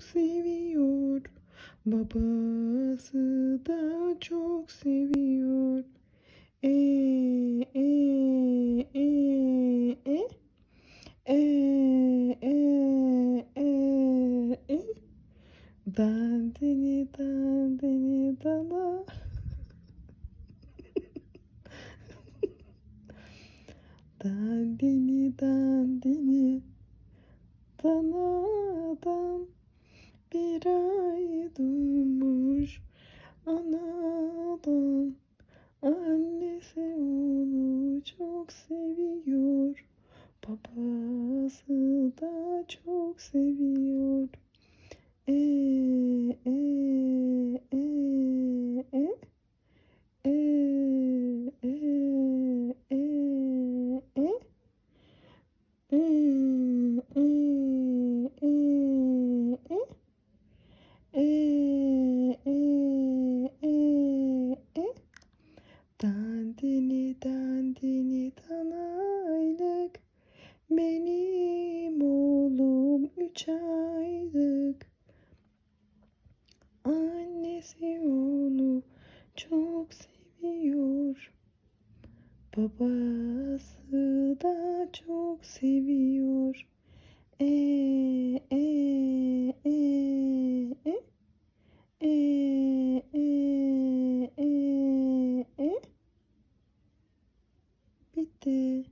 çok seviyor. Babası da çok seviyor. E e e e e e e e Dandini dandini dana Dandini dandini Danadan bir ay doğmuş anadan Annesi onu çok seviyor. Babası da çok seviyor. E Dandini dandini danaylık Benim oğlum üç aylık. Annesi onu çok seviyor. Babası da çok seviyor 하트